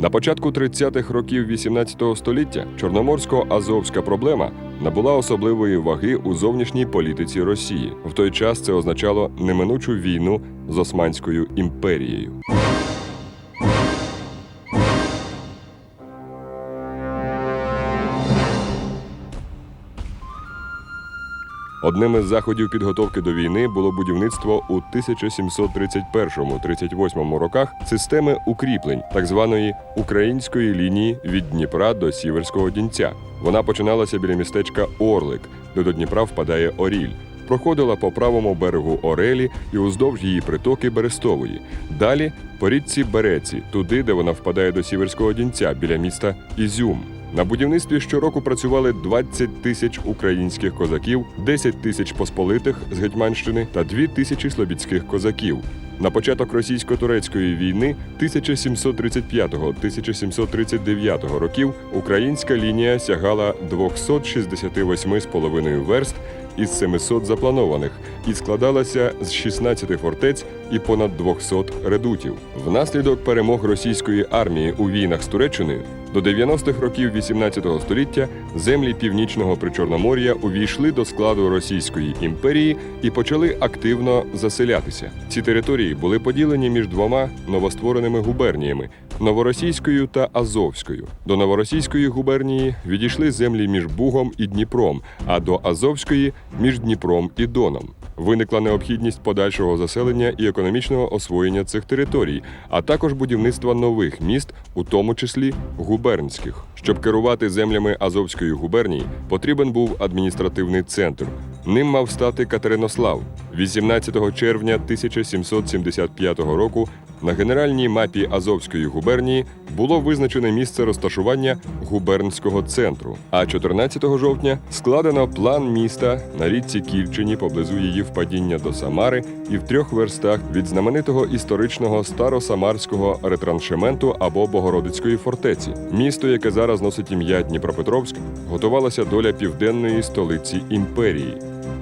На початку 30-х років 18 століття чорноморсько-азовська проблема набула особливої ваги у зовнішній політиці Росії. В той час це означало неминучу війну з Османською імперією. Одним із заходів підготовки до війни було будівництво у 1731-38 роках системи укріплень так званої української лінії від Дніпра до Сіверського Дінця. Вона починалася біля містечка Орлик, де до Дніпра впадає Оріль. Проходила по правому берегу Орелі і уздовж її притоки Берестової. Далі по річці Береці, туди, де вона впадає до Сіверського Дінця, біля міста Ізюм. На будівництві щороку працювали 20 тисяч українських козаків, 10 тисяч посполитих з Гетьманщини та 2 тисячі слобідських козаків. На початок російсько-турецької війни 1735-1739 років українська лінія сягала 268,5 верст із 700 запланованих і складалася з 16 фортець і понад 200 редутів. Внаслідок перемог російської армії у війнах з Туреччиною до 90-х років 18 століття землі північного причорномор'я увійшли до складу Російської імперії і почали активно заселятися. Ці території були поділені між двома новоствореними губерніями новоросійською та Азовською. До новоросійської губернії відійшли землі між Бугом і Дніпром, а до Азовської між Дніпром і Доном. Виникла необхідність подальшого заселення і економічного освоєння цих територій, а також будівництва нових міст, у тому числі губернських. Щоб керувати землями Азовської губернії, потрібен був адміністративний центр. Ним мав стати Катеринослав. 18 червня 1775 року на генеральній мапі Азовської губернії було визначене місце розташування губернського центру. А 14 жовтня складено план міста на річці Кільчині поблизу її впадіння до Самари і в трьох верстах від знаменитого історичного старосамарського ретраншементу або Богородицької фортеці. Місто, яке зараз носить ім'я Дніпропетровськ, готувалася доля південної столиці імперії.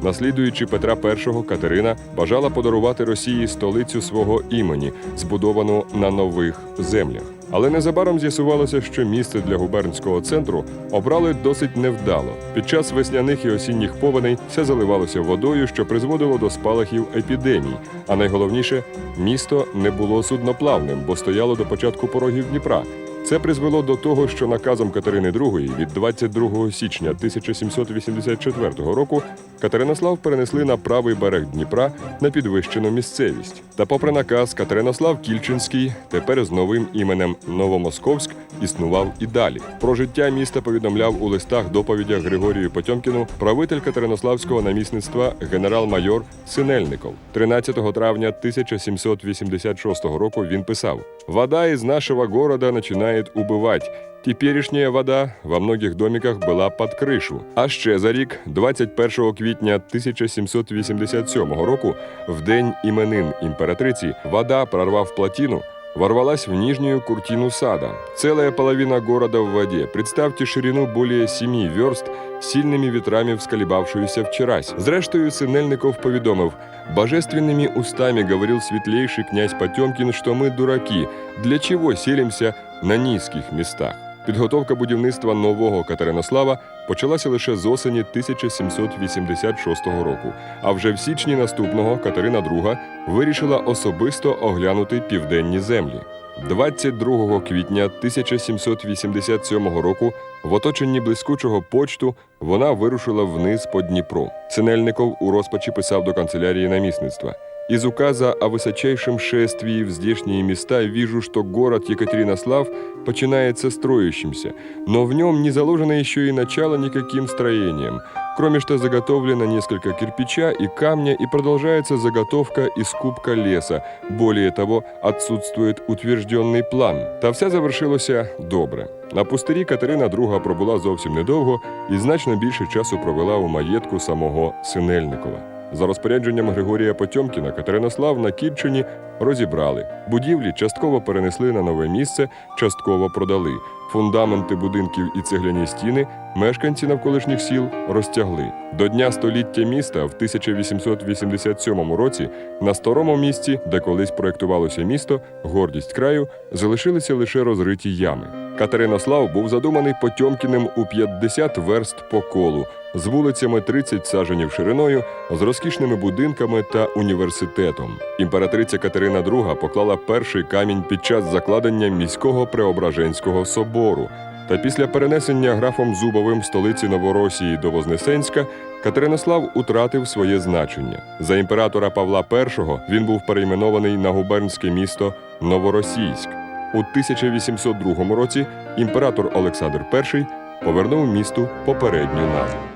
Наслідуючи Петра І, Катерина бажала подарувати Росії столицю свого імені, збудовану на нових землях. Але незабаром з'ясувалося, що місце для губернського центру обрали досить невдало. Під час весняних і осінніх повеней все заливалося водою, що призводило до спалахів епідемій. А найголовніше, місто не було судноплавним, бо стояло до початку порогів Дніпра. Це призвело до того, що наказом Катерини II від 22 січня 1784 року Катеринослав перенесли на правий берег Дніпра на підвищену місцевість. Та, попри наказ, Катеринослав Кільчинський тепер з новим іменем Новомосковськ існував і далі. Про життя міста повідомляв у листах доповідях Григорію Потьомкіну правитель Катеринославського намісництва генерал-майор Синельников. 13 травня 1786 року він писав: Вода из нашего города начинает убывать. Теперішня вода во многих домиках була під кришу. А ще за рік, 21 квітня 1787 року, в день іменин імператриці, вода, прорвав плотину, ворвалась в нижнюю куртину сада. Целая половина города в воде. Представьте ширину более 7 верст, сильными ветрами всколебавшуюся вчерась. Зрештою, Синельников повідомив, «Божественными устами говорил светлейший князь Потемкин, что мы дураки. Для чего селимся на низьких містах?» Підготовка будівництва нового Катеринослава почалася лише з осені 1786 року. А вже в січні наступного Катерина II вирішила особисто оглянути південні землі. 22 квітня 1787 року в оточенні блискучого почту вона вирушила вниз по Дніпру. Синельников у розпачі писав до канцелярії намісництва. Из указа о высочайшем шествии в здешние места вижу, что город Екатеринослав починается строящимся, но в нем не заложено еще и начало никаким строением, кроме что заготовлено несколько кирпича и камня и продолжается заготовка и скупка леса. Более того, отсутствует утвержденный план. Та все завершилося добре. На пустирі Катерина II пробула зовсім недовго і значно більше часу провела у маєтку самого Синельникова. За розпорядженням Григорія Потьомкіна Катеринослав на Кільчині розібрали. Будівлі частково перенесли на нове місце, частково продали. Фундаменти будинків і цегляні стіни мешканці навколишніх сіл розтягли. До дня століття міста в 1887 році на старому місці, де колись проєктувалося місто, гордість краю, залишилися лише розриті ями. Катеринослав був задуманий Потьомкіним у 50 верст по колу, з вулицями 30 саженів шириною, з розкішними будинками та університетом. Імператриця Катерина II поклала перший камінь під час закладення міського Преображенського собору. Та після перенесення графом Зубовим столиці Новоросії до Вознесенська Катеринослав утратив своє значення. За імператора Павла І він був перейменований на губернське місто Новоросійськ. У 1802 році імператор Олександр І повернув місту попередню назву.